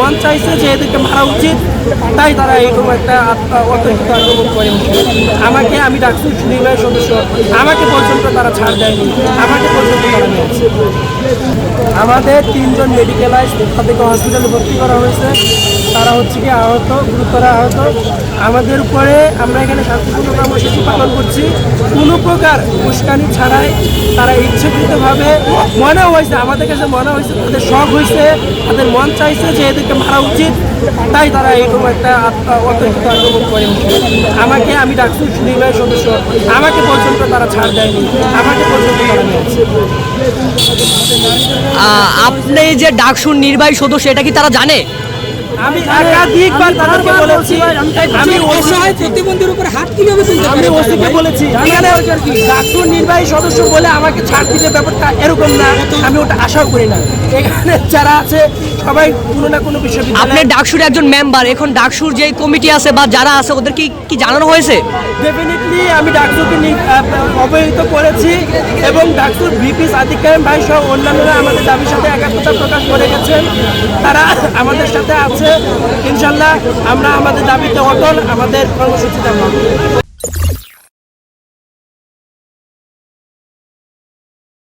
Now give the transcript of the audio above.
মন চাইছে যে এদেরকে মারা উচিত, তাই তারা এরকম একটা অতর্কিত আক্রমণ করে আমাকে আমি ডাকছি নির্বাহী সদস্য, আমাকে পর্যন্ত তারা ছাড় দেয়নি, আমাকে পর্যন্ত আমাদের তিনজন মেডিকেলাইজ তাদেরকে হসপিটালে ভর্তি করা হয়েছে। তারা হচ্ছে কি আহত, গুরুতর আহত। আমাদের উপরে আমরা এখানে শান্তিপূর্ণ কর্মসূচি পালন করছি। কোনো প্রকার উস্কানি ছাড়াই তারা ইচ্ছাকৃতভাবে মনে হয়েছে, আমাদের কাছে মনে হয়েছে, তাদের শখ হয়েছে, তাদের মন চাইছে যে এদেরকে মারা উচিত। তাই তারা এরকম একটা অতর্কিত আক্রমণ করে আমাকে আমি ডাকছি নির্বাহী সদস্য। আমাকে পর্যন্ত তারা ছাড় দেয়নি। আমাকে পর্যন্ত তারা আপনি যে ডাকসুর নির্বাহী সদস্য, এটা কি তারা জানে? আমি একাধিকবার তাদেরকে বলেছি আমি অসহায় প্রতিবন্ধীর উপরে হাত কীভাবে তুলতে আমি ওসিকে বলেছি এখানে ডাক্তার নির্বাহী সদস্য বলে আমাকে ছাড় দিতে ব্যাপারটা এরকম না আমি ওটা আশাও করি না। এখানে যারা আছে সবাই কোনো না কোনো আপনি বিশ্ববিদ্যালয় ডাকসুর একজন মেম্বার এখন ডাকসুর যে কমিটি আছে বা যারা আছে ওদের কি কি জানানো হয়েছে? ডেফিনেটলি আমি ডাক্তারকে অবহিত করেছি এবং ডাক্তার ভিপি সাদিক কায়েম ভাই সহ অন্যান্যরা আমাদের দাবির সাথে তারা আমাদের সাথে আছে। ইনশাল্লাহ আমরা আমাদের দাবিতে অটল আমাদের কর্মসূচিতে